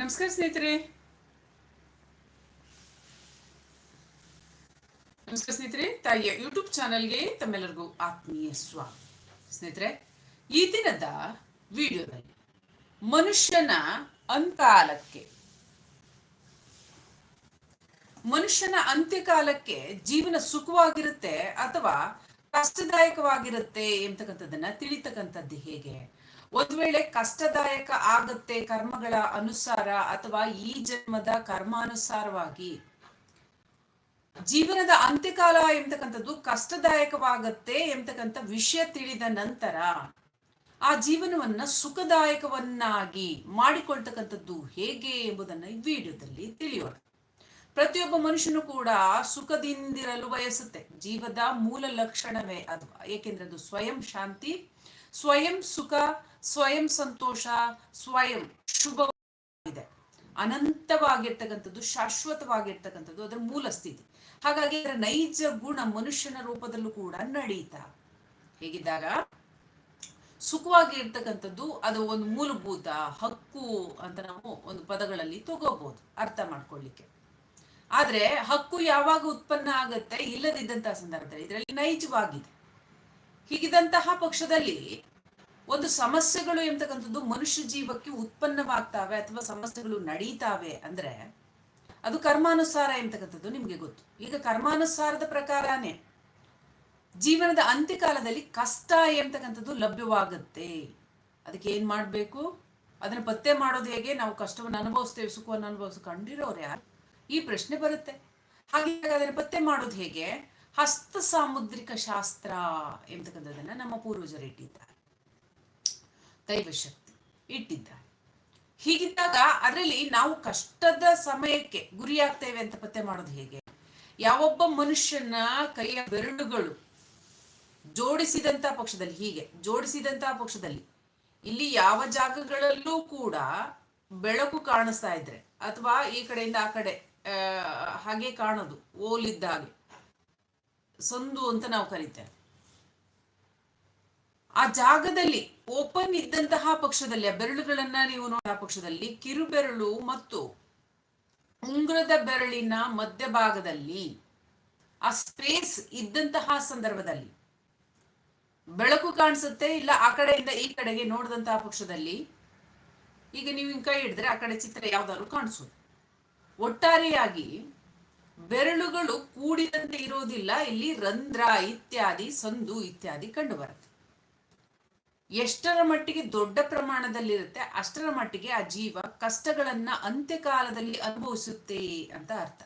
ನಮಸ್ಕಾರ ಸ್ನೇಹಿತರೆ. ನಮಸ್ಕಾರ ಸ್ನೇಹಿತರೆ, ತಾಯಿಯ ಯೂಟ್ಯೂಬ್ ಚಾನಲ್ಗೆ ತಮ್ಮೆಲ್ಲರಿಗೂ ಆತ್ಮೀಯ ಸ್ವಾಗತ. ಸ್ನೇಹಿತರೆ, ಈ ದಿನದ ವಿಡಿಯೋದಲ್ಲಿ ಮನುಷ್ಯನ ಅಂತ್ಯಕಾಲಕ್ಕೆ ಮನುಷ್ಯನ ಅಂತ್ಯಕಾಲಕ್ಕೆ ಜೀವನ ಸುಖವಾಗಿರುತ್ತೆ ಅಥವಾ ಕಷ್ಟದಾಯಕವಾಗಿರುತ್ತೆ ಎಂತಕ್ಕಂಥದ್ದನ್ನ ತಿಳಿತಕ್ಕಂಥದ್ದು ಹೇಗೆ? ಒಂದ್ ವೇಳೆ ಕಷ್ಟದಾಯಕ ಆಗತ್ತೆ ಕರ್ಮಗಳ ಅನುಸಾರ ಅಥವಾ ಈ ಜನ್ಮದ ಕರ್ಮಾನುಸಾರವಾಗಿ. ಜೀವನದ ಅಂತ್ಯಕಾಲ ಎಂತಕ್ಕಂಥದ್ದು ಕಷ್ಟದಾಯಕವಾಗತ್ತೆ ಎಂತಕ್ಕಂಥ ವಿಷಯ ತಿಳಿದ ನಂತರ ಆ ಜೀವನವನ್ನ ಸುಖದಾಯಕವನ್ನಾಗಿ ಮಾಡಿಕೊಳ್ತಕ್ಕಂಥದ್ದು ಹೇಗೆ ಎಂಬುದನ್ನ ಈ ವಿಡಿಯೋದಲ್ಲಿ ತಿಳಿಯೋಣ. ಪ್ರತಿಯೊಬ್ಬ ಮನುಷ್ಯನು ಕೂಡ ಸುಖದಿಂದಿರಲು ಬಯಸುತ್ತೆ. ಜೀವದ ಮೂಲ ಲಕ್ಷಣವೇ ಅದು. ಏಕೆಂದ್ರೆ ಅದು ಸ್ವಯಂ ಶಾಂತಿ, ಸ್ವಯಂ ಸುಖ ಸ್ವಯಂ ಸಂತೋಷ, ಸ್ವಯಂ ಶುಭವಾಗಿದೆ. ಅನಂತವಾಗಿರ್ತಕ್ಕಂಥದ್ದು, ಶಾಶ್ವತವಾಗಿರ್ತಕ್ಕಂಥದ್ದು ಅದರ ಮೂಲ ಸ್ಥಿತಿ. ಹಾಗಾಗಿ ಅದರ ನೈಜ ಗುಣ ಮನುಷ್ಯನ ರೂಪದಲ್ಲೂ ಕೂಡ ನಡೀತಾ. ಹೇಗಿದ್ದಾಗ ಸುಖವಾಗಿ ಇರ್ತಕ್ಕಂಥದ್ದು ಅದು ಒಂದು ಮೂಲಭೂತ ಹಕ್ಕು ಅಂತ ನಾವು ಒಂದು ಪದಗಳಲ್ಲಿ ತಗೋಬಹುದು ಅರ್ಥ ಮಾಡ್ಕೊಳ್ಳಿಕ್ಕೆ ಆದ್ರೆ ಹಕ್ಕು ಯಾವಾಗ ಉತ್ಪನ್ನ ಆಗತ್ತೆ ಇಲ್ಲದಿದ್ದಂತಹ ಸಂದರ್ಭದಲ್ಲಿ, ಇದರಲ್ಲಿ ನೈಜವಾಗಿದೆ. ಹೀಗಿದಂತಹ ಪಕ್ಷದಲ್ಲಿ ಒಂದು ಸಮಸ್ಯೆಗಳು ಎಂತಕ್ಕಂಥದ್ದು ಮನುಷ್ಯ ಜೀವಕ್ಕೆ ಉತ್ಪನ್ನವಾಗ್ತಾವೆ ಅಥವಾ ಸಮಸ್ಯೆಗಳು ನಡೀತಾವೆ ಅಂದ್ರೆ ಅದು ಕರ್ಮಾನುಸಾರ ಎಂತಕ್ಕಂಥದ್ದು ನಿಮ್ಗೆ ಗೊತ್ತು. ಈಗ ಕರ್ಮಾನುಸಾರದ ಪ್ರಕಾರನೇ ಜೀವನದ ಅಂತ್ಯಕಾಲದಲ್ಲಿ ಕಷ್ಟ ಎಂತಕ್ಕಂಥದ್ದು ಲಭ್ಯವಾಗುತ್ತೆ. ಅದಕ್ಕೆ ಏನ್ ಮಾಡ್ಬೇಕು? ಅದನ್ನ ಪತ್ತೆ ಮಾಡೋದು ಹೇಗೆ? ನಾವು ಕಷ್ಟವನ್ನು ಅನುಭವಿಸ್ತೇವೆ, ಸುಖವನ್ನು ಅನುಭವಿಸ್ ಕಂಡಿರೋರು ಯಾರು? ಈ ಪ್ರಶ್ನೆ ಬರುತ್ತೆ. ಹಾಗೆ ಅದನ್ನ ಪತ್ತೆ ಮಾಡೋದು ಹೇಗೆ? ಹಸ್ತ ಸಾಮುದ್ರಿಕ ಶಾಸ್ತ್ರ ಎಂತಕ್ಕಂಥದ್ದನ್ನ ನಮ್ಮ ಪೂರ್ವಜರು ಇಟ್ಟಿದ್ದಾರೆ. ದೈವಶಕ್ತಿ ಇಟ್ಟಿದ್ದಾರೆ. ಹೀಗಿದ್ದಾಗ ಅದರಲ್ಲಿ ನಾವು ಕಷ್ಟದ ಸಮಯಕ್ಕೆ ಗುರಿಯಾಗ್ತೇವೆ ಅಂತ ಪತ್ತೆ ಮಾಡೋದು ಹೇಗೆ? ಯಾವೊಬ್ಬ ಮನುಷ್ಯನ ಕೈಯ ಬೆರಳುಗಳು ಜೋಡಿಸಿದಂತ ಪಕ್ಷದಲ್ಲಿ ಹೀಗೆ, ಜೋಡಿಸಿದಂತ ಪಕ್ಷದಲ್ಲಿ ಇಲ್ಲಿ ಯಾವ ಜಾಗಗಳಲ್ಲೂ ಕೂಡ ಬೆಳಕು ಕಾಣಿಸ್ತಾ ಇದ್ರೆ ಅಥವಾ ಈ ಕಡೆಯಿಂದ ಆ ಕಡೆ ಹಾಗೆ ಕಾಣೋದು ಓಲಿದ್ದ ಹಾಗೆ ಸಂದು ಅಂತ ನಾವು ಕರಿತೇವೆ. ಆ ಜಾಗದಲ್ಲಿ ಓಪನ್ ಇದ್ದಂತಹ ಪಕ್ಷದಲ್ಲಿ, ಆ ಬೆರಳುಗಳನ್ನ ನೀವು ನೋಡ ಪಕ್ಷದಲ್ಲಿ ಕಿರುಬೆರಳು ಮತ್ತು ಉಂಗುರದ ಬೆರಳಿನ ಮಧ್ಯಭಾಗದಲ್ಲಿ, ಆ ಸ್ಪೇಸ್ ಇದ್ದಂತಹ ಸಂದರ್ಭದಲ್ಲಿ ಬೆಳಕು ಕಾಣಿಸುತ್ತೆ ಇಲ್ಲ ಆ ಕಡೆಯಿಂದ ಈ ಕಡೆಗೆ ನೋಡಿದಂತಹ ಪಕ್ಷದಲ್ಲಿ? ಈಗ ನೀವು ಕೈ ಹಿಡಿದ್ರೆ ಆ ಕಡೆ ಚಿತ್ರ ಯಾವ್ದಾದ್ರು ಕಾಣಿಸೋದು. ಒಟ್ಟಾರೆಯಾಗಿ ಬೆರಳುಗಳು ಕೂಡಿದಂತೆ ಇರೋದಿಲ್ಲ, ಇಲ್ಲಿ ರಂಧ್ರ ಇತ್ಯಾದಿ, ಸಂದು ಇತ್ಯಾದಿ ಕಂಡು ಬರುತ್ತೆ ಎಷ್ಟರ ಮಟ್ಟಿಗೆ ದೊಡ್ಡ ಪ್ರಮಾಣದಲ್ಲಿರುತ್ತೆ, ಅಷ್ಟರ ಮಟ್ಟಿಗೆ ಆ ಜೀವ ಕಷ್ಟಗಳನ್ನ ಅಂತ್ಯಕಾಲದಲ್ಲಿ ಅನುಭವಿಸುತ್ತೆ ಅಂತ ಅರ್ಥ.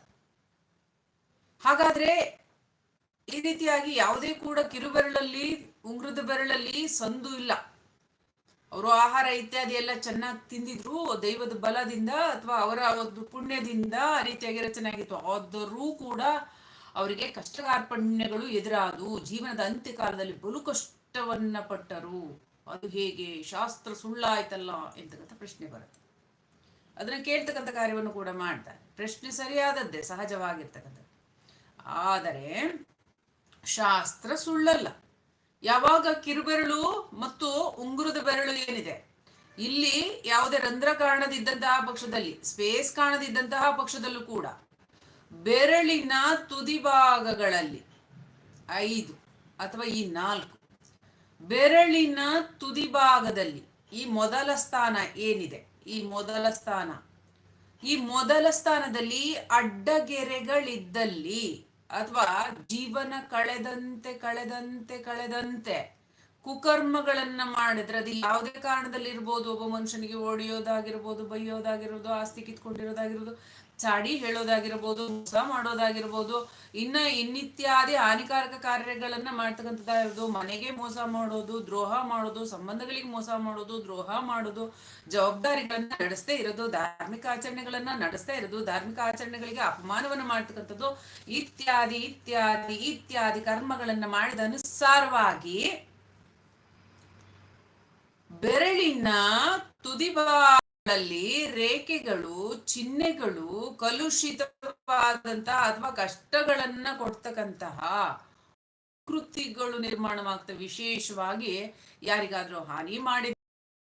ಹಾಗಾದ್ರೆ ಈ ರೀತಿಯಾಗಿ ಯಾವುದೇ ಕೂಡ ಕಿರುಬೆರಳಲ್ಲಿ, ಉಂಗುರದ ಬೆರಳಲ್ಲಿ ಸಂದು ಇಲ್ಲ. ಅವರು ಆಹಾರ ಇತ್ಯಾದಿ ಎಲ್ಲ ಚೆನ್ನಾಗಿ ತಿಂದಿದ್ರು, ದೈವದ ಬಲದಿಂದ ಅಥವಾ ಅವರ ಒಂದು ಪುಣ್ಯದಿಂದ ಆ ರೀತಿಯಾಗಿ ರಚನೆ ಆಗಿತ್ತು ಆದರೂ ಕೂಡ ಅವರಿಗೆ ಕಷ್ಟಕಾರ್ಪಣ್ಯಗಳು ಎದುರಾದವು. ಜೀವನದ ಅಂತ್ಯಕಾಲದಲ್ಲಿ ಬಲು ಕಷ್ಟವನ್ನ ಪಟ್ಟರು. ಅದು ಹೇಗೆ ಶಾಸ್ತ್ರ ಸುಳ್ಳಾಯ್ತಲ್ಲ ಎಂತಕ್ಕಂಥ ಪ್ರಶ್ನೆ ಬರುತ್ತೆ. ಅದನ್ನು ಕೇಳ್ತಕ್ಕಂಥ ಕಾರ್ಯವನ್ನು ಕೂಡ ಮಾಡ್ತಾರೆ. ಪ್ರಶ್ನೆ ಸರಿಯಾದದ್ದೇ, ಸಹಜವಾಗಿರ್ತಕ್ಕಂಥದ್ದು. ಆದರೆ ಶಾಸ್ತ್ರ ಸುಳ್ಳಲ್ಲ. ಯಾವಾಗ ಕಿರುಬೆರಳು ಮತ್ತು ಉಂಗುರದ ಬೆರಳು ಏನಿದೆ? ಇಲ್ಲಿ ಯಾವುದೇ ರಂಧ್ರ ಕಾಣದಿದ್ದಂತಹ ಪಕ್ಷದಲ್ಲಿ, ಸ್ಪೇಸ್ ಕಾಣದಿದ್ದಂತಹ ಪಕ್ಷದಲ್ಲೂ ಕೂಡ ಬೆರಳಿನ ತುದಿ ಭಾಗಗಳಲ್ಲಿ ಐದು ಅಥವಾ ಈ ನಾಲ್ಕು ಬೆರಳಿನ ತುದಿ ಭಾಗದಲ್ಲಿ ಈ ಮೊದಲ ಸ್ಥಾನ ಏನಿದೆ? ಈ ಮೊದಲ ಸ್ಥಾನ. ಈ ಮೊದಲ ಸ್ಥಾನದಲ್ಲಿ ಅಡ್ಡಗೆರೆಗಳಿದ್ದಲ್ಲಿ, ಅಥವಾ ಜೀವನ ಕಳೆದಂತೆ ಕಳೆದಂತೆ ಕಳೆದಂತೆ ಕುಕರ್ಮಗಳನ್ನ ಮಾಡಿದ್ರೆ ಅದು ಯಾವುದೇ ಕಾರಣದಲ್ಲಿ ಇರ್ಬೋದು ಒಬ್ಬ ಮನುಷ್ಯನಿಗೆ ಓಡಿಯೋದಾಗಿರ್ಬೋದು, ಬೈಯೋದಾಗಿರ್ಬೋದು, ಆಸ್ತಿ ಕಿತ್ಕೊಂಡಿರೋದಾಗಿರ್ಬೋದು, ಚಾಡಿ ಹೇಳೋದಾಗಿರ್ಬೋದು, ಮೋಸ ಮಾಡೋದಾಗಿರ್ಬೋದು, ಇನ್ನ ಇನ್ನಿತ್ಯಾದಿ ಹಾನಿಕಾರಕ ಕಾರ್ಯಗಳನ್ನ ಮಾಡ್ತಕ್ಕಂಥದ್ದಾಗಿರೋದು ಮನೆಗೆ ಮೋಸ ಮಾಡೋದು, ದ್ರೋಹ ಮಾಡೋದು, ಸಂಬಂಧಗಳಿಗೆ ಮೋಸ ಮಾಡೋದು, ದ್ರೋಹ ಮಾಡೋದು, ಜವಾಬ್ದಾರಿಗಳನ್ನ ನಡೆಸ್ತೇ ಇರೋದು, ಧಾರ್ಮಿಕ ಆಚರಣೆಗಳನ್ನ ನಡೆಸ್ತಾ ಇರೋದು, ಧಾರ್ಮಿಕ ಆಚರಣೆಗಳಿಗೆ ಅಪಮಾನವನ್ನ ಮಾಡ್ತಕ್ಕಂಥದ್ದು, ಇತ್ಯಾದಿ ಇತ್ಯಾದಿ ಇತ್ಯಾದಿ ಕರ್ಮಗಳನ್ನ ಮಾಡಿದ ಅನುಸಾರವಾಗಿ ಬೆರಳಿನ ತುದಿಬಾಳಲ್ಲಿ ರೇಖೆಗಳು, ಚಿಹ್ನೆಗಳು ಕಲುಷಿತವಾದಂತಹ ಅಥವಾ ಕಷ್ಟಗಳನ್ನ ಕೊಡ್ತಕ್ಕಂತಹ ಕೃತಿಗಳು ನಿರ್ಮಾಣವಾಗ್ತವೆ. ವಿಶೇಷವಾಗಿ ಯಾರಿಗಾದ್ರೂ ಹಾನಿ ಮಾಡಿದ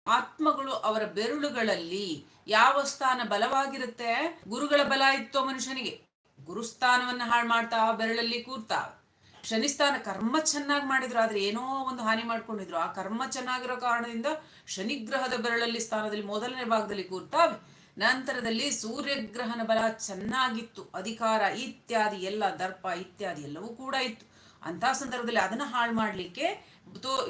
ಆತ್ಮಗಳು ಅವರ ಬೆರಳುಗಳಲ್ಲಿ ಯಾವ ಸ್ಥಾನ ಬಲವಾಗಿರುತ್ತೆ? ಗುರುಗಳ ಬಲ ಇತ್ತು ಮನುಷ್ಯನಿಗೆ. ಗುರುಸ್ಥಾನವನ್ನ ಹಾಳು ಮಾಡ್ತಾ ಬೆರಳಲ್ಲಿ ಕೂರ್ತಾ. ಶನಿಸ್ಥಾನ ಕರ್ಮ ಚೆನ್ನಾಗಿ ಮಾಡಿದ್ರು, ಆದ್ರೆ ಏನೋ ಒಂದು ಹಾನಿ ಮಾಡ್ಕೊಂಡಿದ್ರು. ಆ ಕರ್ಮ ಚೆನ್ನಾಗಿರೋ ಕಾರಣದಿಂದ ಶನಿಗ್ರಹದ ಬೆರಳಲ್ಲಿ ಸ್ಥಾನದಲ್ಲಿ ಮೊದಲನೇ ಭಾಗದಲ್ಲಿ ಕೂರ್ತಾವೆ. ನಂತರದಲ್ಲಿ ಸೂರ್ಯಗ್ರಹನ ಬಲ ಚೆನ್ನಾಗಿತ್ತು. ಅಧಿಕಾರ ಇತ್ಯಾದಿ, ಎಲ್ಲ ದರ್ಪ ಇತ್ಯಾದಿ ಎಲ್ಲವೂ ಕೂಡ ಇತ್ತು. ಅಂತ ಸಂದರ್ಭದಲ್ಲಿ ಅದನ್ನ ಹಾಳು ಮಾಡ್ಲಿಕ್ಕೆ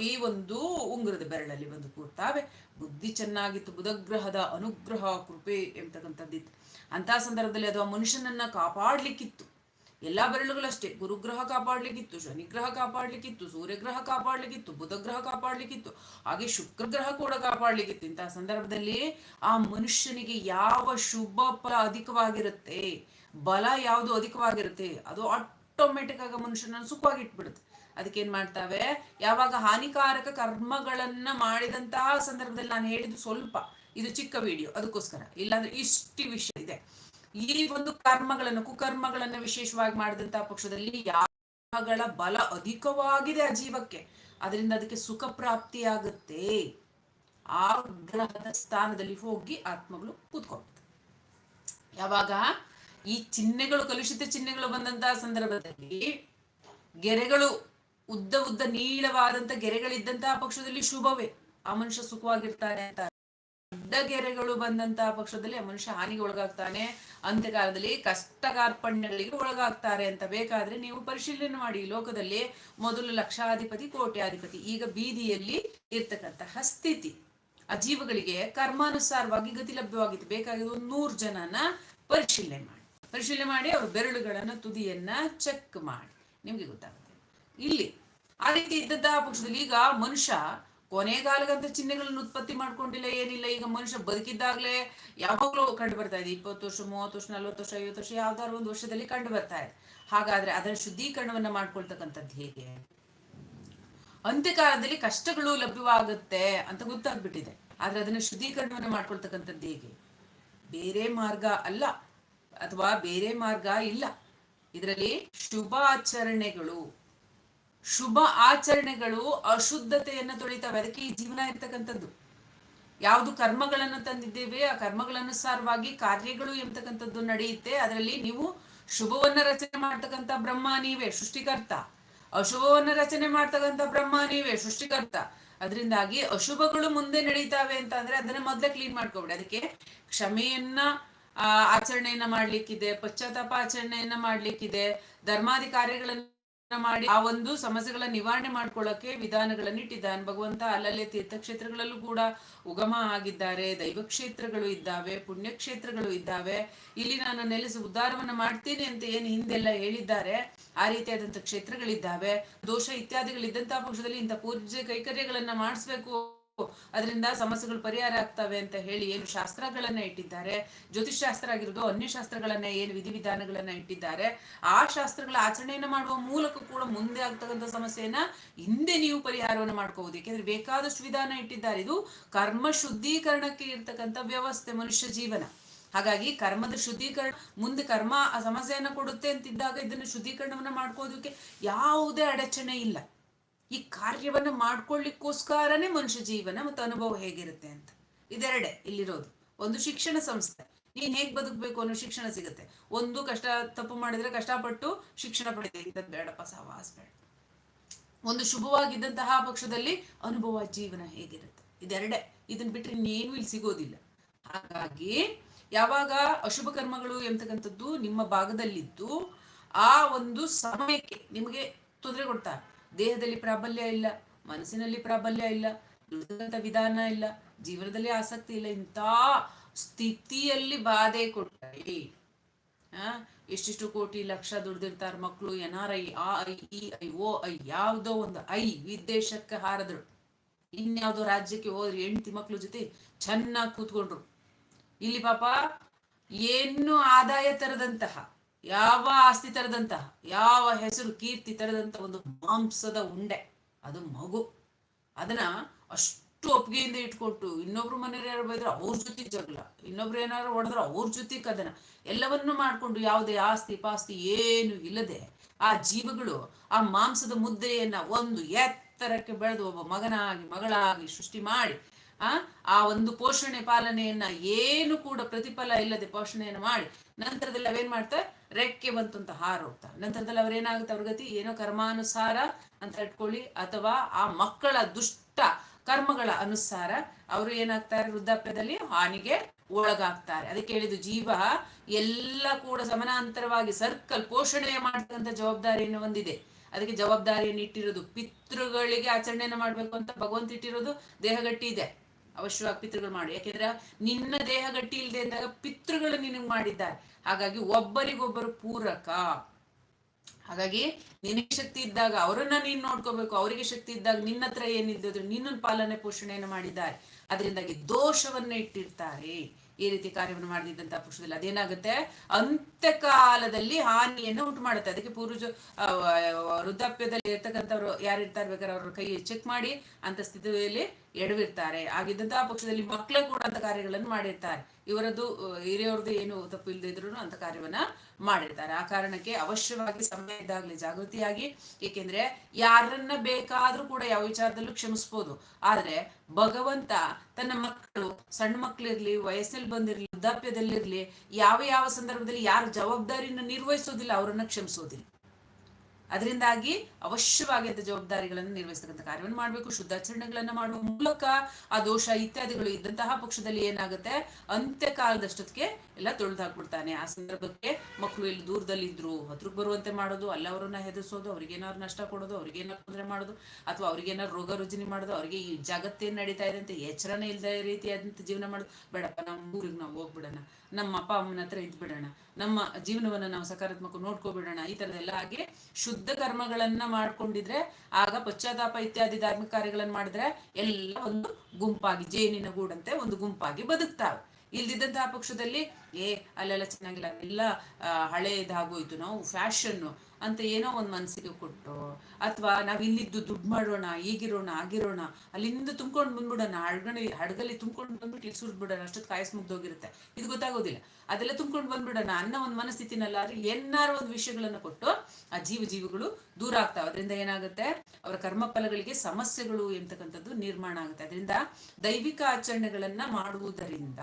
ಈ ಒಂದು ಉಂಗುರದ ಬೆರಳಲ್ಲಿ ಬಂದು ಕೂರ್ತಾವೆ. ಬುದ್ಧಿ ಚೆನ್ನಾಗಿತ್ತು, ಬುಧಗ್ರಹದ ಅನುಗ್ರಹ, ಕೃಪೆ ಎಂಬತಕ್ಕಂಥದ್ದಿತ್ತು. ಅಂತ ಸಂದರ್ಭದಲ್ಲಿ ಅದು ಆ ಮನುಷ್ಯನನ್ನ ಕಾಪಾಡ್ಲಿಕ್ಕಿತ್ತು. ಎಲ್ಲಾ ಬೆರಳುಗಳಷ್ಟೇ ಗುರುಗ್ರಹ ಕಾಪಾಡ್ಲಿಕ್ಕಿತ್ತು, ಶನಿಗ್ರಹ ಕಾಪಾಡ್ಲಿಕ್ಕಿತ್ತು, ಸೂರ್ಯಗ್ರಹ ಕಾಪಾಡ್ಲಿಕ್ಕಿತ್ತು, ಬುಧಗ್ರಹ ಕಾಪಾಡ್ಲಿಕ್ಕಿತ್ತು. ಹಾಗೆ ಶುಕ್ರಗ್ರಹ ಕೂಡ ಕಾಪಾಡ್ಲಿಕ್ಕಿತ್ತು. ಇಂತಹ ಸಂದರ್ಭದಲ್ಲಿ ಆ ಮನುಷ್ಯನಿಗೆ ಯಾವ ಶುಭ ಫಲ ಅಧಿಕವಾಗಿರುತ್ತೆ, ಬಲ ಯಾವುದು ಅಧಿಕವಾಗಿರುತ್ತೆ, ಅದು ಆಟೋಮೆಟಿಕ್ ಆಗಿ ಮನುಷ್ಯನ ಸುಖವಾಗಿ ಇಟ್ಬಿಡುತ್ತೆ. ಅದಕ್ಕೇನ್ ಮಾಡ್ತಾವೆ? ಯಾವಾಗ ಹಾನಿಕಾರಕ ಕರ್ಮಗಳನ್ನ ಮಾಡಿದಂತಹ ಸಂದರ್ಭದಲ್ಲಿ ನಾನು ಹೇಳಿದ್ದು ಸ್ವಲ್ಪ, ಇದು ಚಿಕ್ಕ ವಿಡಿಯೋ ಅದಕ್ಕೋಸ್ಕರ. ಇಲ್ಲಾಂದ್ರೆ ಇಷ್ಟು ವಿಷಯ ಇದೆ. ಈ ಒಂದು ಕರ್ಮಗಳನ್ನು, ಕುಕರ್ಮಗಳನ್ನ ವಿಶೇಷವಾಗಿ ಮಾಡಿದಂತಹ ಪಕ್ಷದಲ್ಲಿ ಯಾಗಗಳ ಬಲ ಅಧಿಕವಾಗಿದೆ ಆ ಜೀವಕ್ಕೆ. ಅದರಿಂದ ಅದಕ್ಕೆ ಸುಖ ಪ್ರಾಪ್ತಿಯಾಗುತ್ತೆ. ಆ ಗ್ರಹದ ಸ್ಥಾನದಲ್ಲಿ ಹೋಗಿ ಆತ್ಮಗಳು ಕೂತ್ಕೊಳ್ತವೆ ಯಾವಾಗ? ಈ ಚಿಹ್ನೆಗಳು, ಕಲುಷಿತ ಚಿಹ್ನೆಗಳು ಬಂದಂತಹ ಸಂದರ್ಭದಲ್ಲಿ ಗೆರೆಗಳು, ಉದ್ದ ಉದ್ದ ನೀಳವಾದಂತ ಗೆರೆಗಳಿದ್ದಂತಹ ಪಕ್ಷದಲ್ಲಿ ಶುಭವೇ. ಆ ಮನುಷ್ಯ ಸುಖವಾಗಿರ್ತಾನೆ ಅಂತ ಅಡ್ಡ ಗೆರೆಗಳು ಬಂದಂತಹ ಪಕ್ಷದಲ್ಲಿ ಮನುಷ್ಯ ಹಾನಿಗೆ ಒಳಗಾಗ್ತಾನೆ. ಅಂತ್ಯಕಾಲದಲ್ಲಿ ಕಷ್ಟ ಕಾರ್ಪಣ್ಯಗಳಿಗೆ ಒಳಗಾಗ್ತಾರೆ ಅಂತ ಬೇಕಾದ್ರೆ ನೀವು ಪರಿಶೀಲನೆ ಮಾಡಿ. ಲೋಕದಲ್ಲಿ ಮೊದಲು ಲಕ್ಷಾಧಿಪತಿ, ಕೋಟ್ಯಾಧಿಪತಿ, ಈಗ ಬೀದಿಯಲ್ಲಿ ಇರ್ತಕ್ಕಂತಹ ಸ್ಥಿತಿ. ಆ ಜೀವಗಳಿಗೆ ಕರ್ಮಾನುಸಾರವಾಗಿ ಗತಿ ಲಭ್ಯವಾಗಿತ್ತು ಬೇಕಾಗಿದ್ದು ಒಂದು ನೂರು ಜನನ ಪರಿಶೀಲನೆ ಮಾಡಿ. ಪರಿಶೀಲನೆ ಮಾಡಿ ಅವ್ರ ಬೆರಳುಗಳನ್ನ, ತುದಿಯನ್ನ ಚೆಕ್ ಮಾಡಿ. ನಿಮ್ಗೆ ಗೊತ್ತಾಗುತ್ತೆ. ಇಲ್ಲಿ ಆ ರೀತಿ ಇದ್ದಂತಹ ಪಕ್ಷದಲ್ಲಿ ಈಗ ಮನುಷ್ಯ ಕೊನೆಗಾಲಗಂತ ಚಿಹ್ನೆಗಳನ್ನ ಉತ್ಪತ್ತಿ ಮಾಡ್ಕೊಂಡಿಲ್ಲ, ಏನಿಲ್ಲ, ಈಗ ಮನುಷ್ಯ ಬದುಕಿದ್ದಾಗ್ಲೇ ಯಾವಾಗ್ಲೂ ಕಂಡು ಬರ್ತಾ ಇದೆ. ಇಪ್ಪತ್ತು ವರ್ಷ, ಮೂವತ್ತು ವರ್ಷ, ನಲ್ವತ್ತು ವರ್ಷ, ಐವತ್ತು ವರ್ಷ, ಯಾವ್ದಾದ್ರು ಒಂದು ವರ್ಷದಲ್ಲಿ ಕಂಡು ಬರ್ತಾ ಇದೆ. ಹಾಗಾದ್ರೆ ಅದರ ಶುದ್ಧೀಕರಣವನ್ನ ಮಾಡ್ಕೊಳ್ತಕ್ಕಂಥದ್ದು ಹೇಗೆ? ಅಂತ್ಯಕಾಲದಲ್ಲಿ ಕಷ್ಟಗಳು ಲಭ್ಯವಾಗುತ್ತೆ ಅಂತ ಗೊತ್ತಾಗ್ಬಿಟ್ಟಿದೆ. ಆದ್ರೆ ಅದನ್ನ ಶುದ್ಧೀಕರಣವನ್ನ ಮಾಡ್ಕೊಳ್ತಕ್ಕಂಥದ್ದು ಹೇಗೆ? ಬೇರೆ ಮಾರ್ಗ ಅಲ್ಲ, ಅಥವಾ ಬೇರೆ ಮಾರ್ಗ ಇಲ್ಲ. ಇದರಲ್ಲಿ ಶುಭಾಚರಣೆಗಳು. ಶುಭ ಆಚರಣೆಗಳು ಅಶುದ್ಧತೆಯನ್ನು ತೊಳಿತಾವೆ. ಅದಕ್ಕೆ ಈ ಜೀವನ ಇರ್ತಕ್ಕಂಥದ್ದು ಯಾವುದು ಕರ್ಮಗಳನ್ನು ತಂದಿದ್ದೇವೆ, ಆ ಕರ್ಮಗಳನುಸಾರವಾಗಿ ಕಾರ್ಯಗಳು ಎಂಬತಕ್ಕಂಥದ್ದು ನಡೆಯುತ್ತೆ. ಅದರಲ್ಲಿ ನೀವು ಶುಭವನ್ನ ರಚನೆ ಮಾಡ್ತಕ್ಕಂಥ ಬ್ರಹ್ಮ ನೀವೇ, ಸೃಷ್ಟಿಕರ್ತ. ಅಶುಭವನ್ನ ರಚನೆ ಮಾಡ್ತಕ್ಕಂಥ ಬ್ರಹ್ಮ ನೀವೇ, ಸೃಷ್ಟಿಕರ್ತ. ಅದರಿಂದಾಗಿ ಅಶುಭಗಳು ಮುಂದೆ ನಡೀತಾವೆ ಅಂತ ಅಂದ್ರೆ ಅದನ್ನ ಮೊದಲೇ ಕ್ಲೀನ್ ಮಾಡ್ಕೊಬಿಡಿ. ಅದಕ್ಕೆ ಕ್ಷಮೆಯನ್ನ ಆಚರಣೆಯನ್ನ ಮಾಡ್ಲಿಕ್ಕಿದೆ, ಪಶ್ಚಾತ್ತಾಪ ಆಚರಣೆಯನ್ನ ಮಾಡ್ಲಿಕ್ಕಿದೆ ಧರ್ಮಾದಿ ಕಾರ್ಯಗಳನ್ನ ಮಾಡಿ ಆ ಒಂದು ಸಮಸ್ಯೆಗಳ ನಿವಾರಣೆ ಮಾಡ್ಕೊಳ್ಳಕ್ಕೆ ವಿಧಾನಗಳನ್ನು ಇಟ್ಟಿದ್ದಾನೆ. ಭಗವಂತ ಅಲ್ಲಲ್ಲೇ ತೀರ್ಥಕ್ಷೇತ್ರಗಳಲ್ಲೂ ಕೂಡ ಉಗಮ ಆಗಿದ್ದಾರೆ. ದೈವ ಕ್ಷೇತ್ರಗಳು ಇದ್ದಾವೆ, ಪುಣ್ಯಕ್ಷೇತ್ರಗಳು ಇದ್ದಾವೆ. ಇಲ್ಲಿ ನಾನು ನೆಲೆಸಿ ಉದ್ಧಾರವನ್ನ ಮಾಡ್ತೀನಿ ಅಂತ ಏನು ಹಿಂದೆಲ್ಲ ಹೇಳಿದ್ದಾರೆ. ಆ ರೀತಿಯಾದಂತ ಕ್ಷೇತ್ರಗಳಿದ್ದಾವೆ. ದೋಷ ಇತ್ಯಾದಿಗಳಿದ್ದಂತಹ ಪಕ್ಷದಲ್ಲಿ ಇಂಥ ಪೂಜೆ ಕೈಕರ್ಯಗಳನ್ನ ಮಾಡಿಸ್ಬೇಕು ಅದರಿಂದ ಸಮಸ್ಯೆಗಳು ಪರಿಹಾರ ಆಗ್ತವೆ ಅಂತ ಹೇಳಿ ಏನು ಶಾಸ್ತ್ರಗಳನ್ನ ಇಟ್ಟಿದ್ದಾರೆ. ಜ್ಯೋತಿಷ್ ಶಾಸ್ತ್ರ ಆಗಿರೋದು ಅನ್ಯ ಶಾಸ್ತ್ರಗಳನ್ನ ಏನು ವಿಧಿವಿಧಾನಗಳನ್ನ ಇಟ್ಟಿದ್ದಾರೆ. ಆ ಶಾಸ್ತ್ರಗಳ ಆಚರಣೆಯನ್ನ ಮಾಡುವ ಮೂಲಕ ಕೂಡ ಮುಂದೆ ಆಗ್ತಕ್ಕಂಥ ಸಮಸ್ಯೆಯನ್ನ ಹಿಂದೆ ನೀವು ಪರಿಹಾರವನ್ನು ಮಾಡ್ಕೋಬಹುದು ಯಾಕೆಂದ್ರೆ ಬೇಕಾದಷ್ಟು ವಿಧಾನ ಇಟ್ಟಿದ್ದಾರೆ. ಇದು ಕರ್ಮ ಶುದ್ಧೀಕರಣಕ್ಕೆ ಇರ್ತಕ್ಕಂಥ ವ್ಯವಸ್ಥೆ ಮನುಷ್ಯ ಜೀವನ. ಹಾಗಾಗಿ ಕರ್ಮದ ಶುದ್ಧೀಕರಣ ಮುಂದೆ ಕರ್ಮ ಆ ಸಮಸ್ಯೆಯನ್ನ ಕೊಡುತ್ತೆ ಅಂತಿದ್ದಾಗ ಇದನ್ನು ಶುದ್ಧೀಕರಣವನ್ನ ಮಾಡ್ಕೋದಕ್ಕೆ ಯಾವುದೇ ಅಡಚಣೆ ಇಲ್ಲ. ಈ ಕಾರ್ಯವನ್ನ ಮಾಡ್ಕೊಳ್ಳಿಕ್ಕೋಸ್ಕರನೇ ಮನುಷ್ಯ ಜೀವನ ಮತ್ತು ಅನುಭವ ಹೇಗಿರುತ್ತೆ ಅಂತ. ಇದೆರಡೆ ಇಲ್ಲಿರೋದು. ಒಂದು ಶಿಕ್ಷಣ ಸಂಸ್ಥೆ. ನೀನ್ ಹೇಗ್ ಬದುಕಬೇಕು ಅನ್ನೋ ಶಿಕ್ಷಣ ಸಿಗುತ್ತೆ. ಒಂದು ಕಷ್ಟ, ತಪ್ಪು ಮಾಡಿದ್ರೆ ಕಷ್ಟಪಟ್ಟು ಶಿಕ್ಷಣ ಪಡೆಯುತ್ತೆ ಇದ್ದದ್ ಬೇಡಪ್ಪ, ಸಹವಾಸ ಬೇಡ. ಒಂದು ಶುಭವಾಗಿದ್ದಂತಹ ಪಕ್ಷದಲ್ಲಿ ಅನುಭವ, ಜೀವನ ಹೇಗಿರುತ್ತೆ. ಇದೆರಡೆ. ಇದನ್ನ ಬಿಟ್ಟರೆ ಇನ್ನೇನು ಇಲ್ಲಿ ಸಿಗೋದಿಲ್ಲ. ಹಾಗಾಗಿ ಯಾವಾಗ ಅಶುಭ ಕರ್ಮಗಳು ಎಂತಕ್ಕಂಥದ್ದು ನಿಮ್ಮ ಭಾಗದಲ್ಲಿದ್ದು, ಆ ಒಂದು ಸಮಯಕ್ಕೆ ನಿಮಗೆ ತೊಂದರೆ ಕೊಡ್ತಾರೆ ದೇಹದಲ್ಲಿ ಪ್ರಾಬಲ್ಯ ಇಲ್ಲ, ಮನಸ್ಸಿನಲ್ಲಿ ಪ್ರಾಬಲ್ಯ ಇಲ್ಲ ದುಡಿದಂತ ವಿಧಾನ ಇಲ್ಲ, ಜೀವನದಲ್ಲಿ ಆಸಕ್ತಿ ಇಲ್ಲ, ಇಂಥ ಸ್ಥಿತಿಯಲ್ಲಿ ಬಾಧೆ ಕೊಟ್ಟರೆ ಆ, ಎಷ್ಟಿಷ್ಟು ಕೋಟಿ ಲಕ್ಷ ದುಡ್ದಿರ್ತಾರ ಮಕ್ಕಳು ಎನ್ ಆರ್ ಐ ಆ I E I, O I, ಯಾವುದೋ ಒಂದು ಐ ವಿದೇಶಕ್ಕೆ ಹಾರದ್ರು. ಇನ್ಯಾವುದೋ ರಾಜ್ಯಕ್ಕೆ ಹೋದ್ರೆ ಹೆಂಡತಿ ಮಕ್ಕಳು ಜೊತೆ ಚೆನ್ನಾಗಿ ಕೂತ್ಕೊಂಡ್ರು. ಇಲ್ಲಿ ಪಾಪ, ಏನು ಆದಾಯ ತರದಂತಹ ಯಾವ ಆಸ್ತಿ ತರದಂತ, ಯಾವ ಹೆಸರು, ಕೀರ್ತಿ ತರದಂತ ಒಂದು ಮಾಂಸದ ಉಂಡೆ, ಅದು ಮಗು. ಅದನ್ನ ಅಷ್ಟು ಒಪ್ಪಿಗೆಯಿಂದ ಇಟ್ಕೊಟ್ಟು ಇನ್ನೊಬ್ರು ಮನೇಲಿ ಯಾರು ಬೈದ್ರೆ ಅವ್ರ ಜೊತೆ ಜಗಳ, ಇನ್ನೊಬ್ರು ಏನಾದ್ರು ಹೊಡೆದ್ರೆ ಅವ್ರ ಜೊತೆ ಕದನ, ಎಲ್ಲವನ್ನೂ ಮಾಡ್ಕೊಂಡು ಯಾವುದೇ ಆಸ್ತಿ ಪಾಸ್ತಿ ಏನು ಇಲ್ಲದೆ ಆ ಜೀವಗಳು, ಆ ಮಾಂಸದ ಮುದ್ದೆಯನ್ನ ಒಂದು ಎತ್ತರಕ್ಕೆ ಬೆಳೆದು ಒಬ್ಬ ಮಗನಾಗಿ, ಮಗಳಾಗಿ ಸೃಷ್ಟಿ ಮಾಡಿ, ಆ ಆ ಒಂದು ಪೋಷಣೆ ಪಾಲನೆಯನ್ನ ಏನು ಕೂಡ ಪ್ರತಿಫಲ ಇಲ್ಲದೆ ಪೋಷಣೆಯನ್ನು ಮಾಡಿ, ನಂತರದಲ್ಲಿ ಅವೇನ್ ಮಾಡ್ತಾರೆ? ರೆಕ್ಕೆ ಬಂತು ಅಂತ ಹಾರೋಗ್ತಾರೆ ನಂತರದಲ್ಲಿ ಅವ್ರೇನಾಗುತ್ತೆ ಅವ್ರ ಗತಿ ಏನೋ ಕರ್ಮಾನುಸಾರ ಅಂತ ಇಟ್ಕೊಳ್ಳಿ ಅಥವಾ ಆ ಮಕ್ಕಳ ದುಷ್ಟ ಕರ್ಮಗಳ ಅನುಸಾರ ಅವರು ಏನಾಗ್ತಾರೆ? ವೃದ್ಧಾಪ್ಯದಲ್ಲಿ ಹಾನಿಗೆ ಒಳಗಾಗ್ತಾರೆ. ಅದಕ್ಕೆ ಹೇಳಿದ್ದು ಜೀವ ಎಲ್ಲ ಕೂಡ ಸಮಾನಾಂತರವಾಗಿ ಸರ್ಕಲ್ ಪೋಷಣೆ ಮಾಡ್ತಕ್ಕಂಥ ಜವಾಬ್ದಾರಿಯನ್ನು ಹೊಂದಿದೆ. ಅದಕ್ಕೆ ಜವಾಬ್ದಾರಿಯನ್ನು ಇಟ್ಟಿರೋದು ಪಿತೃಗಳಿಗೆ ಆಚರಣೆಯನ್ನು ಮಾಡ್ಬೇಕು ಅಂತ ಭಗವಂತ ಇಟ್ಟಿರೋದು ದೇಹಗಟ್ಟಿ ಇದೆ. ಅವಶ್ಯವಾಗಿ ಪಿತೃಗಳು ಮಾಡಿ. ಯಾಕೆಂದ್ರೆ ನಿನ್ನ ದೇಹ ಗಟ್ಟಿ ಇಲ್ಲದೆ ಇದ್ದಾಗ ಪಿತೃಗಳು ನಿನಗೆ ಮಾಡಿದ್ದಾರೆ. ಹಾಗಾಗಿ ಒಬ್ಬರಿಗೊಬ್ಬರು ಪೂರಕ. ಹಾಗಾಗಿ ನಿನಗೆ ಶಕ್ತಿ ಇದ್ದಾಗ ಅವರನ್ನ ನೀನ್ ನೋಡ್ಕೋಬೇಕು. ಅವರಿಗೆ ಶಕ್ತಿ ಇದ್ದಾಗ ನಿನ್ನ ಹತ್ರ ಏನಿದ್ದು ನಿನ್ನ ಪಾಲನೆ ಪೋಷಣೆಯನ್ನು ಮಾಡಿದ್ದಾರೆ. ಅದರಿಂದಾಗಿ ದೋಷವನ್ನ ಇಟ್ಟಿರ್ತಾರೆ. ಈ ರೀತಿ ಕಾರ್ಯವನ್ನು ಮಾಡಿದಂತಹ ಪುರುಷದಲ್ಲಿ ಅದೇನಾಗುತ್ತೆ? ಅಂತ್ಯಕಾಲದಲ್ಲಿ ಹಾನಿಯನ್ನು ಉಂಟು ಮಾಡುತ್ತೆ ಅದಕ್ಕೆ ಪೂರ್ವಜ ವೃದ್ಧಾಪ್ಯದಲ್ಲಿ ಇರ್ತಕ್ಕಂಥವ್ರು ಯಾರು ಇರ್ತಾ ಇರ್ಬೇಕಾದ್ರೆ ಅವ್ರ ಕೈ ಚೆಕ್ ಮಾಡಿ ಅಂತ ಸ್ಥಿತಿಯಲ್ಲಿ ಎಡವಿರ್ತಾರೆ. ಆಗಿದ್ದಂತಹ ಪಕ್ಷದಲ್ಲಿ ಮಕ್ಕಳು ಕೂಡ ಅಂತ ಕಾರ್ಯಗಳನ್ನು ಮಾಡಿರ್ತಾರೆ. ಇವರದ್ದು ಹಿರಿಯವ್ರದ್ದು ಏನು ತಪ್ಪು ಇಲ್ಲದೆ ಇದ್ರು ಅಂತ ಕಾರ್ಯವನ್ನ ಮಾಡಿರ್ತಾರೆ. ಆ ಕಾರಣಕ್ಕೆ ಅವಶ್ಯವಾಗಿ ಸಮಯ ಇದ್ದಾಗಲಿ ಜಾಗೃತಿಯಾಗಿ. ಏಕೆಂದ್ರೆ ಯಾರನ್ನ ಬೇಕಾದ್ರೂ ಕೂಡ ಯಾವ ವಿಚಾರದಲ್ಲೂ ಕ್ಷಮಿಸ್ಬೋದು. ಆದ್ರೆ ಭಗವಂತ ತನ್ನ ಮಕ್ಕಳು, ಸಣ್ಣ ಮಕ್ಕಳಿರ್ಲಿ ವಯಸ್ಸಲ್ಲಿ ಬಂದಿರ್ಲಿ, ವೃದ್ಧಾಪ್ಯದಲ್ಲಿರ್ಲಿ, ಯಾವ ಯಾವ ಸಂದರ್ಭದಲ್ಲಿ ಯಾರ ಜವಾಬ್ದಾರಿಯನ್ನು ನಿರ್ವಹಿಸೋದಿಲ್ಲ, ಅವರನ್ನ ಕ್ಷಮಿಸೋದಿಲ್ಲ. ಅದರಿಂದಾಗಿ ಅವಶ್ಯವಾಗಿದ್ದ ಜವಾಬ್ದಾರಿಗಳನ್ನು ನಿರ್ವಹಿಸ್ತಕ್ಕಂಥ ಕಾರ್ಯವನ್ನು ಮಾಡಬೇಕು. ಶುದ್ಧಾಚರಣೆಗಳನ್ನು ಮಾಡುವ ಮೂಲಕ ಆ ದೋಷ ಇತ್ಯಾದಿಗಳು ಇದ್ದಂತಹ ಪಕ್ಷದಲ್ಲಿ ಏನಾಗುತ್ತೆ? ಅಂತ್ಯಕಾಲದಷ್ಟೊತ್ತಿಗೆ ಎಲ್ಲ ತೊಳೆದು ಹಾಕ್ಬಿಡ್ತಾನೆ ಆ ಸಂದರ್ಭಕ್ಕೆ ಮಕ್ಕಳು ಇಲ್ಲಿ ದೂರದಲ್ಲಿ ಇದ್ರು ಹತ್ರಕ್ಕೆ ಬರುವಂತೆ ಮಾಡೋದು, ಅಲ್ಲ ಅವರನ್ನ ಹೆದರಿಸೋದು, ಅವ್ರಿಗೇನಾದ್ರು ನಷ್ಟ ಕೊಡೋದು, ಅವ್ರಿಗೇನಾದ್ರು ತೊಂದರೆ ಮಾಡೋದು, ಅಥವಾ ಅವ್ರಿಗೇನಾದ್ರು ರೋಗ ರುಜಿನಿ ಮಾಡೋದು, ಅವ್ರಿಗೆ ಈ ಜಗತ್ತೇನು ನಡೀತಾ ಇದೆ ಅಂತ, ಎಚ್ಚರನೇ ಇಲ್ಲದ ರೀತಿಯಾದಂಥ ಜೀವನ ಮಾಡೋದು. ಬೇಡಪ್ಪ, ನಮ್ಮ ಊರಿಗೆ ನಾವು ಹೋಗ್ಬಿಡೋಣ. ನಮ್ಮ ಅಪ್ಪ, ಅಮ್ಮನ ಹತ್ರ ಇದ್ಬಿಡೋಣ. ನಮ್ಮ ಜೀವನವನ್ನ ನಾವು ಸಕಾರಾತ್ಮಕ ನೋಡ್ಕೊಬಿಡೋಣ. ಈ ತರದೆಲ್ಲ ಹಾಗೆ ಶುದ್ಧ ಕರ್ಮಗಳನ್ನ ಮಾಡ್ಕೊಂಡಿದ್ರೆ, ಆಗ ಪಶ್ಚಾತ್ತಾಪ ಇತ್ಯಾದಿ ಧಾರ್ಮಿಕ ಕಾರ್ಯಗಳನ್ನ ಮಾಡಿದ್ರೆ ಎಲ್ಲ ಒಂದು ಗುಂಪಾಗಿ, ಜೇನಿನ ಗೂಡಂತೆ ಒಂದು ಗುಂಪಾಗಿ ಬದುಕ್ತಾವೆ. ಇಲ್ದಿದ್ದಂತಹ ಪಕ್ಷದಲ್ಲಿ ಏ ಅಲ್ಲೆಲ್ಲ ಚೆನ್ನಾಗಿಲ್ಲ. ಎಲ್ಲ ಆ, ಹಳೇದಾಗೋಯ್ತು ನಾವು ಫ್ಯಾಷನ್ನು ಅಂತ ಏನೋ ಒಂದು ಮನಸ್ಸಿಗೆ ಕೊಟ್ಟು ಅಥವಾ ನಾವು ಇಲ್ಲಿದ್ದು ದುಡ್ಡು ಮಾಡೋಣ ಈಗಿರೋಣ ಆಗಿರೋಣ ಅಲ್ಲಿಂದ ತುಂಬ್ಕೊಂಡು ಬಂದ್ಬಿಡೋಣ ಹಡ್ಗಣಿ ಹಡ್ಗಲ್ಲಿ ತುಂಬ್ಕೊಂಡು ಬಂದ್ಬಿಟ್ಟು ಇಲ್ಲಿ ಸುರಿದ್ಬಿಡೋಣ ಅಷ್ಟೊತ್ತು ಕಾಯಸ್ ಮುಗ್ದೋಗಿರುತ್ತೆ. ಇದು ಗೊತ್ತಾಗೋದಿಲ್ಲ. ಅದೆಲ್ಲ ತುಂಬ್ಕೊಂಡು ಬಂದ್ಬಿಡೋಣ ಅನ್ನೋ ಒಂದು ಮನಸ್ಥಿತಿನಲ್ಲಾದ್ರೆ ಏನಾರು ಒಂದು ವಿಷಯಗಳನ್ನು ಕೊಟ್ಟು ಆ ಜೀವ ಜೀವಿಗಳು ದೂರ ಆಗ್ತಾವೆ. ಅದರಿಂದ ಏನಾಗುತ್ತೆ? ಅವರ ಕರ್ಮ ಫಲಗಳಿಗೆ ಸಮಸ್ಯೆಗಳು ಎಂತಕ್ಕಂಥದ್ದು ನಿರ್ಮಾಣ ಆಗುತ್ತೆ. ಅದರಿಂದ ದೈವಿಕ ಆಚರಣೆಗಳನ್ನ ಮಾಡುವುದರಿಂದ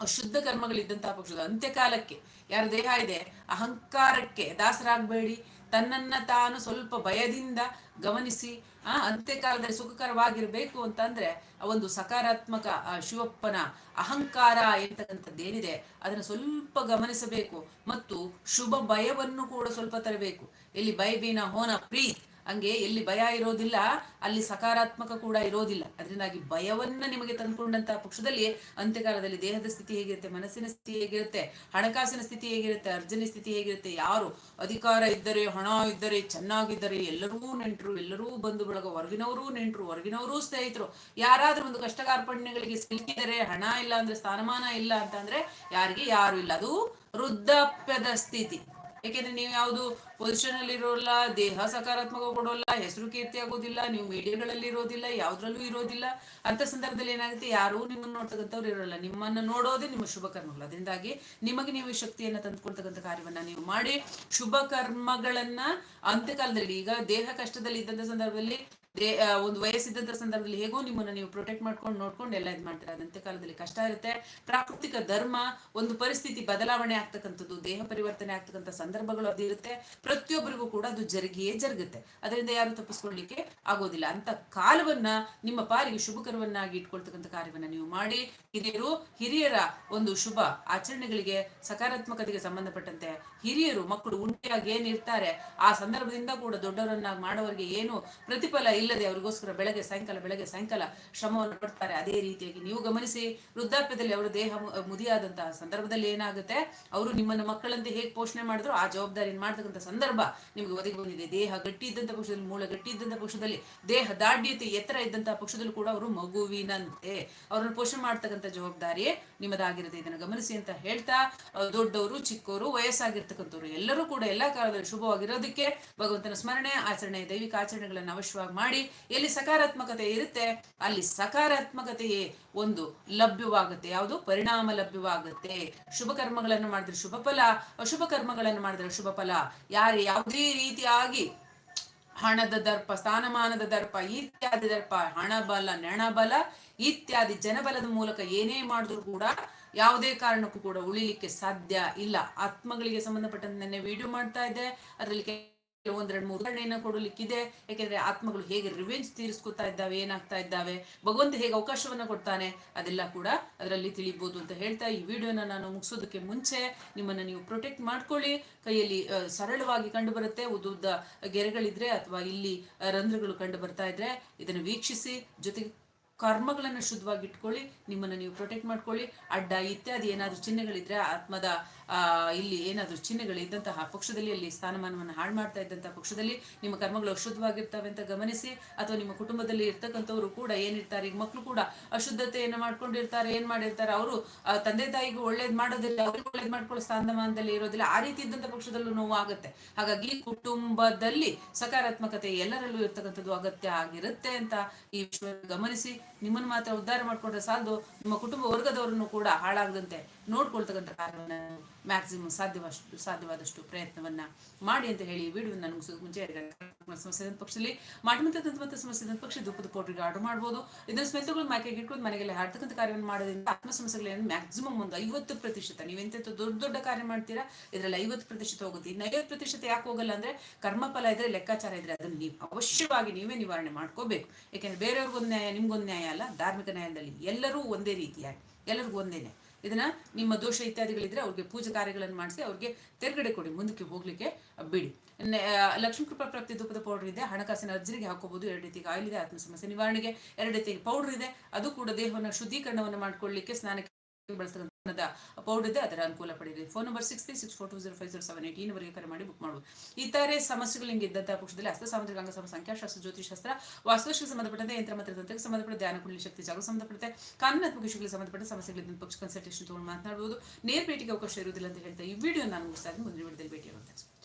ಅಶುದ್ಧ ಕರ್ಮಗಳಿದ್ದಂತಹ ಪಕ್ಷದ ಅಂತ್ಯಕಾಲಕ್ಕೆ, ಯಾರ ದೇಹ ಇದೆ, ಅಹಂಕಾರಕ್ಕೆ ದಾಸರಾಗಬೇಡಿ. ತನ್ನನ್ನ ತಾನು ಸ್ವಲ್ಪ ಭಯದಿಂದ ಗಮನಿಸಿ, ಆ, ಅಂತ್ಯಕಾಲದಲ್ಲಿ ಸುಖಕರವಾಗಿರ್ಬೇಕು ಅಂತಂದ್ರೆ, ಆ ಒಂದು ಸಕಾರಾತ್ಮಕ ಶಿವಪ್ಪನ ಅಹಂಕಾರ ಎಂತಕ್ಕಂಥದ್ದೇನಿದೆ ಅದನ್ನು ಸ್ವಲ್ಪ ಗಮನಿಸಬೇಕು. ಮತ್ತು ಶುಭ ಭಯವನ್ನು ಕೂಡ ಸ್ವಲ್ಪ ತರಬೇಕು. ಎಲ್ಲಿ ಭಯಬೀನ ಹೋನ ಪ್ರೀತ್ ಹಂಗೆ ಎಲ್ಲಿ ಭಯ ಇರೋದಿಲ್ಲ, ಅಲ್ಲಿ ಸಕಾರಾತ್ಮಕ ಕೂಡ ಇರೋದಿಲ್ಲ. ಅದರಿಂದಾಗಿ ಭಯವನ್ನ ನಿಮಗೆ ತಂದುಕೊಂಡಂತಹ ಪಕ್ಷದಲ್ಲಿ ಅಂತ್ಯಕಾಲದಲ್ಲಿ ದೇಹದ ಸ್ಥಿತಿ ಹೇಗಿರುತ್ತೆ, ಮನಸ್ಸಿನ ಸ್ಥಿತಿ ಹೇಗಿರುತ್ತೆ, ಹಣಕಾಸಿನ ಸ್ಥಿತಿ ಹೇಗಿರುತ್ತೆ, ಅರ್ಜನೆ ಸ್ಥಿತಿ ಹೇಗಿರುತ್ತೆ, ಯಾರು ಅಧಿಕಾರ ಇದ್ದರೆ, ಹಣ ಇದ್ದರೆ, ಚೆನ್ನಾಗಿದ್ದರೆ, ಎಲ್ಲರೂ ನೆಂಟರು, ಎಲ್ಲರೂ ಬಂಧು ಬಳಗ ಹೊರಗಿನವರು ನೆಂಟರು, ಹೊರಗಿನವರು ಸ್ನೇಹಿತರು, ಯಾರಾದ್ರೂ ಒಂದು ಕಷ್ಟ ಕಾರ್ಪಣ್ಯಗಳಿಗೆ ಸಿಲುಕಿದರೆ ಹಣ ಇಲ್ಲ ಅಂದ್ರೆ, ಸ್ಥಾನಮಾನ ಇಲ್ಲ ಅಂತಂದ್ರೆ ಯಾರಿಗೆ ಯಾರು ಇಲ್ಲ. ಅದು ವೃದ್ಧಾಪ್ಯದ ಸ್ಥಿತಿ. ಯಾಕೆಂದ್ರೆ ನೀವು ಯಾವುದು ಪೊಸಿಷನ್ ಅಲ್ಲಿ ಇರೋಲ್ಲ, ದೇಹ ಸಕಾರಾತ್ಮಕ ಕೊಡೋಲ್ಲ, ಹೆಸರು ಕೀರ್ತಿ ಆಗೋದಿಲ್ಲ, ನೀವು ಮೀಡಿಯಾಗಳಲ್ಲಿ ಇರೋದಿಲ್ಲ, ಯಾವ್ದ್ರಲ್ಲೂ ಇರೋದಿಲ್ಲ. ಅಂತ ಸಂದರ್ಭದಲ್ಲಿ ಏನಾಗುತ್ತೆ? ಯಾರು ನಿಮ್ಮನ್ನು ನೋಡ್ತಕ್ಕಂಥವ್ರು ಇರೋಲ್ಲ. ನಿಮ್ಮನ್ನ ನೋಡೋದೇ ನಿಮ್ಮ ಶುಭ ಕರ್ಮಗಳು. ಅದರಿಂದಾಗಿ ನಿಮಗೆ ನೀವು ಶಕ್ತಿಯನ್ನ ತಂದುಕೊಳ್ತಕ್ಕಂಥ ಕಾರ್ಯವನ್ನ ನೀವು ಮಾಡಿ. ಶುಭ ಕರ್ಮಗಳನ್ನ ಅಂತ್ಯಕಾಲದಲ್ಲಿ, ಈಗ ದೇಹ ಕಷ್ಟದಲ್ಲಿ ಇದ್ದಂಥ ಸಂದರ್ಭದಲ್ಲಿ ದೇ ಒಂದು ವಯಸ್ಸಿದ್ದಂಥ ಸಂದರ್ಭದಲ್ಲಿ ಹೇಗೋ ನಿಮ್ಮನ್ನ ನೀವು ಪ್ರೊಟೆಕ್ಟ್ ಮಾಡ್ಕೊಂಡು ನೋಡ್ಕೊಂಡು ಎಲ್ಲ ಇದು ಮಾಡ್ತಾರೆ. ಅದಂತೆ ಅಂತ್ಯಕಾಲದಲ್ಲಿ ಕಷ್ಟ ಇರುತ್ತೆ. ಪ್ರಾಕೃತಿಕ ಧರ್ಮ ಒಂದು ಪರಿಸ್ಥಿತಿ ಬದಲಾವಣೆ ಆಗ್ತಕ್ಕಂಥದ್ದು, ದೇಹ ಪರಿವರ್ತನೆ ಆಗ್ತಕ್ಕಂಥ ಸಂದರ್ಭಗಳು ಅದು ಇರುತ್ತೆ. ಪ್ರತಿಯೊಬ್ಬರಿಗೂ ಕೂಡ ಅದು ಜರುಗಿಯೇ ಜರುಗುತ್ತೆ. ಅದರಿಂದ ಯಾರು ತಪ್ಪಿಸ್ಕೊಳ್ಳಿಕ್ಕೆ ಆಗೋದಿಲ್ಲ. ಅಂತ ಕಾಲವನ್ನ, ನಿಮ್ಮ ಪಾಲಿಗೆ ಶುಭಕರವನ್ನಾಗಿ ಇಟ್ಕೊಳ್ತಕ್ಕಂಥ ಕಾರ್ಯವನ್ನ ನೀವು ಮಾಡಿ, ಹಿರಿಯರು, ಹಿರಿಯರ ಒಂದು ಶುಭ ಆಚರಣೆಗಳಿಗೆ, ಸಕಾರಾತ್ಮಕತೆಗೆ ಸಂಬಂಧಪಟ್ಟಂತೆ ಹಿರಿಯರು, ಮಕ್ಕಳು ಉಂಟೆಯಾಗಿ ಏನಿರ್ತಾರೆ, ಆ ಸಂದರ್ಭದಿಂದ ಕೂಡ ದೊಡ್ಡವರನ್ನಾಗಿ ಮಾಡೋರಿಗೆ ಏನು ಪ್ರತಿಫಲ ಇಲ್ಲದೆ ಅವ್ರಿಗೋಸ್ಕರ ಬೆಳಗ್ಗೆ, ಸಾಯಂಕಾಲ ಬೆಳಗ್ಗೆ, ಸಾಯಂಕಾಲ ಶ್ರಮವನ್ನು ಪಡ್ತಾರೆ. ಅದೇ ರೀತಿಯಾಗಿ ನೀವು ಗಮನಿಸಿ, ವೃದ್ಧಾಪ್ಯದಲ್ಲಿ ಅವರ ದೇಹ ಮುದಿಯಾದಂತಹ ಸಂದರ್ಭದಲ್ಲಿ ಏನಾಗುತ್ತೆ? ಅವರು ನಿಮ್ಮನ್ನ ಮಕ್ಕಳಂತೆ ಹೇಗೆ ಪೋಷಣೆ ಮಾಡಿದ್ರು? ಆ ಜವಾಬ್ದಾರಿಯನ್ನು ಮಾಡ್ತಕ್ಕಂಥ ಸಂದರ್ಭ ನಿಮ್ಗೆ ಒದಗಿ ಬಂದಿದೆ. ದೇಹ ಗಟ್ಟಿ ಇದ್ದಂಥ ಪಕ್ಷದಲ್ಲಿ, ಮೂಲ ಗಟ್ಟಿ ಇದ್ದಂಥ ಪಕ್ಷದಲ್ಲಿ, ದೇಹ ದಾಢ್ಯತೆ ಎತ್ತರ ಇದ್ದಂತಹ ಪಕ್ಷದಲ್ಲೂ ಕೂಡ ಅವರು ಮಗುವಿನಂತೆ. ಅವರನ್ನು ಪೋಷಣೆ ಮಾಡ್ತಕ್ಕಂಥ ಜವಾಬ್ದಾರಿ ನಿಮ್ಮದಾಗಿರುತ್ತೆ. ಇದನ್ನು ಗಮನಿಸಿ ಅಂತ ಹೇಳ್ತಾ ದೊಡ್ಡವರು ಚಿಕ್ಕವರು ವಯಸ್ಸಾಗಿರ್ತಕ್ಕಂಥವ್ರು ಎಲ್ಲರೂ ಕೂಡ ಎಲ್ಲಾ ಕಾಲದಲ್ಲಿ ಶುಭವಾಗಿರೋದಕ್ಕೆ ಭಗವಂತನ ಸ್ಮರಣೆ, ಆಚರಣೆ, ದೈವಿಕ ಆಚರಣೆಗಳನ್ನು ಅವಶ್ಯವಾಗಿ ಮಾಡಿ. ಎಲ್ಲಿ ಸಕಾರಾತ್ಮಕತೆ ಇರುತ್ತೆ, ಅಲ್ಲಿ ಸಕಾರಾತ್ಮಕತೆಯೇ ಒಂದು ಲಭ್ಯವಾಗುತ್ತೆ. ಯಾವುದು? ಪರಿಣಾಮ ಲಭ್ಯವಾಗುತ್ತೆ. ಶುಭ ಕರ್ಮಗಳನ್ನು ಮಾಡಿದ್ರೆ ಶುಭ ಫಲ, ಅಶುಭ ಕರ್ಮಗಳನ್ನು ಮಾಡಿದ್ರೆ ಶುಭ ಫಲ. ಯಾರು ಯಾವುದೇ ರೀತಿಯಾಗಿ ಹಣದ ದರ್ಪ, ಸ್ಥಾನಮಾನದ ದರ್ಪ, ಇತ್ಯಾದಿ ದರ್ಪ ಹಣ ಬಲ ನೆಣ ಇತ್ಯಾದಿ ಜನಬಲದ ಮೂಲಕ ಏನೇ ಮಾಡಿದ್ರು ಕೂಡ ಯಾವುದೇ ಕಾರಣಕ್ಕೂ ಕೂಡ ಉಳಿಲಿಕ್ಕೆ ಸಾಧ್ಯ ಇಲ್ಲ. ಆತ್ಮಗಳಿಗೆ ಸಂಬಂಧಪಟ್ಟಂತೆ ನೆನ್ನೆ ವಿಡಿಯೋ ಮಾಡ್ತಾ ಇದ್ದೆ. ಅದರಲ್ಲಿ ಒಂದೆರಡು ಮೂರು ಉದಾಹರಣೆಯನ್ನ ಕೊಡಲಿಕ್ಕಿದೆ. ಯಾಕೆಂದ್ರೆ ಆತ್ಮಗಳು ಹೇಗೆ ರಿವೆಂಜ್ ತೀರಿಸ್ಕೊತಾ ಇದ್ದಾವೆ, ಏನಾಗ್ತಾ ಇದ್ದಾವೆ, ಭಗವಂತ ಹೇಗೆ ಅವಕಾಶವನ್ನ ಕೊಡ್ತಾನೆ, ಅದೆಲ್ಲ ಕೂಡ ಅದರಲ್ಲಿ ತಿಳಿಬಹುದು ಅಂತ ಹೇಳ್ತಾ ಈ ವಿಡಿಯೋನ ನಾನು ಮುಗಿಸೋದಕ್ಕೆ ಮುಂಚೆ ನಿಮ್ಮನ್ನ ನೀವು ಪ್ರೊಟೆಕ್ಟ್ ಮಾಡ್ಕೊಳ್ಳಿ. ಕೈಯಲ್ಲಿ ಸರಳವಾಗಿ ಕಂಡು ಬರುತ್ತೆ ಉದ್ದ ಉದ್ದ ಗೆರೆಗಳಿದ್ರೆ ಅಥವಾ ಇಲ್ಲಿ ರಂಧ್ರಗಳು ಕಂಡು ಬರ್ತಾ ಇದ್ರೆ ಇದನ್ನು ವೀಕ್ಷಿಸಿ. ಜೊತೆಗೆ ಕರ್ಮಗಳನ್ನು ಶುದ್ಧವಾಗಿ ಇಟ್ಕೊಳ್ಳಿ ನಿಮ್ಮನ್ನು ನೀವು ಪ್ರೊಟೆಕ್ಟ್ ಮಾಡ್ಕೊಳ್ಳಿ. ಅಡ್ಡ ಇತ್ಯಾದಿ ಏನಾದರೂ ಚಿಹ್ನೆಗಳಿದ್ರೆ ಆತ್ಮದ ಇಲ್ಲಿ ಏನಾದರೂ ಚಿಹ್ನೆಗಳಿದ್ದಂತಹ ಪಕ್ಷದಲ್ಲಿ, ಅಲ್ಲಿ ಸ್ಥಾನಮಾನವನ್ನು ಹಾಳು ಮಾಡ್ತಾ ಇದ್ದಂತಹ ಪಕ್ಷದಲ್ಲಿ ನಿಮ್ಮ ಕರ್ಮಗಳು ಅಶುದ್ಧವಾಗಿರ್ತವೆ ಅಂತ ಗಮನಿಸಿ. ಅಥವಾ ನಿಮ್ಮ ಕುಟುಂಬದಲ್ಲಿ ಇರ್ತಕ್ಕಂಥವ್ರು ಕೂಡ ಏನಿರ್ತಾರೆ, ಈಗ ಮಕ್ಕಳು ಕೂಡ ಅಶುದ್ಧತೆಯನ್ನು ಮಾಡ್ಕೊಂಡಿರ್ತಾರೆ, ಏನ್ ಮಾಡಿರ್ತಾರೆ, ಅವರು ತಂದೆ ತಾಯಿಗೂ ಒಳ್ಳೇದ್ ಮಾಡೋದಿಲ್ಲ, ಅವ್ರಿಗೆ ಒಳ್ಳೇದ್ ಮಾಡ್ಕೊಳ್ಳೋ ಸ್ಥಾನಮಾನದಲ್ಲಿ ಇರೋದಿಲ್ಲ. ಆ ರೀತಿ ಇದ್ದಂಥ ಪಕ್ಷದಲ್ಲೂ ನೋವು ಆಗುತ್ತೆ. ಹಾಗಾಗಿ ಕುಟುಂಬದಲ್ಲಿ ಸಕಾರಾತ್ಮಕತೆ ಎಲ್ಲರಲ್ಲೂ ಇರ್ತಕ್ಕಂಥದ್ದು ಅಗತ್ಯ ಆಗಿರುತ್ತೆ ಅಂತ ಈ ವಿಷಯ ಗಮನಿಸಿ. ನಿಮ್ಮನ್ನು ಮಾತ್ರ ಉದ್ಧಾರ ಮಾಡ್ಕೊಂಡ್ರೆ ಸಾಲದು, ನಿಮ್ಮ ಕುಟುಂಬ ವರ್ಗದವರನ್ನು ಕೂಡ ಹಾಳಾಗದಂತೆ ನೋಡ್ಕೊಳ್ತಕ್ಕಂಥ ಕಾರ್ಯವನ್ನು ಮ್ಯಾಕ್ಸಿಮಮ್ ಸಾಧ್ಯವಷ್ಟು ಸಾಧ್ಯವಾದಷ್ಟು ಪ್ರಯತ್ನವನ್ನ ಮಾಡಿ ಅಂತ ಹೇಳಿ ವಿಡಿಯೋ ನನಗೆ ಮುಂಚೆ ಸಮಸ್ಯೆ ಪಕ್ಷದಲ್ಲಿ ಮಾಟಮಂತ್ರ ತಂತ್ರ ಸಮಸ್ಯೆ ಪಕ್ಷ ಧೂಪದ ಪೌಡ್ರಿಗೆ ಆರ್ಡರ್ ಮಾಡ್ಬೋದು. ಇದನ್ನ ಸ್ಮೆಲ್ ಮೈಕೆ ಇಟ್ಕೊಂಡು ಮನೆಗೆಲ್ಲ ಹಾಡ್ತಕ್ಕಂಥ ಕಾರ್ಯವನ್ನು ಮಾಡೋದ್ರಿಂದ ಆತ್ಮ ಸಮಸ್ಯೆಗಳೇನು ಮ್ಯಾಕ್ಸಿಮಮ್ ಒಂದು ಐವತ್ತು ಪ್ರತಿಶತ. ನೀವೆಂತ ದೊಡ್ಡ ದೊಡ್ಡ ಕಾರ್ಯ ಮಾಡ್ತೀರಾ, ಇದರಲ್ಲಿ ಐವತ್ತು ಪ್ರತಿಶತ ಹೋಗುತ್ತೆ. ಇನ್ನು ಐವತ್ತು ಪ್ರತಿಶತ ಯಾಕೆ ಹೋಗಲ್ಲ ಅಂದ್ರೆ ಕರ್ಮಫಲ ಇದ್ರೆ ಲೆಕ್ಕಾಚಾರ ಇದ್ರೆ ಅದನ್ನು ನೀವು ಅವಶ್ಯವಾಗಿ ನೀವೇ ನಿವಾರಣೆ ಮಾಡ್ಕೋಬೇಕು. ಯಾಕೆಂದ್ರೆ ಬೇರೆಯವ್ರಿಗೊಂದು ನ್ಯಾಯ, ನಿಮ್ಗೊಂದು ನ್ಯಾಯ ಅಲ್ಲ, ಧಾರ್ಮಿಕ ನ್ಯಾಯದಲ್ಲಿ ಎಲ್ಲರೂ ಒಂದೇ ರೀತಿಯಾಗಿ, ಎಲ್ಲರಿಗೂ ಒಂದೇನೆ ಇದನ್ನ ನಿಮ್ಮ ದೋಷ ಇತ್ಯಾದಿಗಳಿದ್ರೆ ಅವ್ರಿಗೆ ಪೂಜೆ ಕಾರ್ಯಗಳನ್ನು ಮಾಡಿಸಿ ಅವ್ರಿಗೆ ತೆರಗಡೆ ಕೊಡಿ, ಮುಂದಕ್ಕೆ ಹೋಗ್ಲಿಕ್ಕೆ ಬಿಡಿ. ಲಕ್ಷ್ಮೀ ಕೃಪಾ ಪ್ರಾಪ್ತಿ ಧೂಪದ ಪೌಡರ್ ಇದೆ, ಹಣಕಾಸಿನ ಅರ್ಜರಿಗೆ ಹಾಕೋಬಹುದು ಎರಡು ರೀತಿಗೆ ಆಯಿಲ್ ಇದೆ ಆತ್ಮ ಸಮಸ್ಯೆ ನಿವಾರಣೆಗೆ ಎರಡು ರೀತಿಗೆ ಪೌಡರ್ ಇದೆ. ಅದು ಕೂಡ ದೇಹವನ್ನು ಶುದ್ಧೀಕರಣವನ್ನು ಮಾಡ್ಕೊಳ್ಳಿಕ್ಕೆ ಸ್ನಾನಕ್ಕೆ ಬಳಸ್ತಕ್ಕಂಥ ಪೌಡರ್ ಇದೆ, ಅದರ ಅನುಕೂಲ ಪಡೆಯಿರಿ. Phone number six three six four two zero five zero seven eight ಈ ಕರೆ ಮಾಡಿ ಬುಕ್ ಮಾಡುವುದು. ಇತರೆ ಸಮಸ್ಯೆಗಳು ನಿಮಗೆ ಇದ್ದಂತಹ ಪಕ್ಷದಲ್ಲಿ ಹಸ್ತ ಸಾಮಾಜಿಕ ಅಂಗಸಮ ಸಂಖ್ಯಾಶಾಸ್ತ್ರ ಜ್ಯೋತಿಷಾಸ್ತ್ರ ವಾಸ್ತುಶಿಲ್ಪ ಸಂಬಂಧಪಟ್ಟಂತೆ ಯಂತ್ರ ಮತ್ತು ತಂತ್ರಕ್ಕೆ ಸಂಬಂಧಪಟ್ಟ ಧ್ಯಾನ, ಕುಂಡಲಿ ಶಕ್ತಿ ಜಾಗ ಸಂಬಂಧಪಟ್ಟಂತೆ ಕಾನೂನಾತ್ಮಕ ವಿಷಯಗಳಿಗೆ ಸಂಬಂಧಪಟ್ಟ ಸಮಸ್ಯೆಗಳಿಂದ ಪಕ್ಷ ಕನ್ಸಲ್ಟೇಷನ್ ತಗೊಂಡು ಮಾತನಾಡಬಹುದು ನೇರ ಭೇಟಿಗೆ ಅವಕಾಶ ಇರುವುದಿಲ್ಲ ಅಂತ ಹೇಳ್ತಾ ಈ ವಿಡಿಯೋ ನಾನು ಮುಗಿಸ್ತಾ ಮುಂದಿನ ವಿಡಿಯೋದಲ್ಲಿ ಭೇಟಿ ಆಗುತ್ತೆ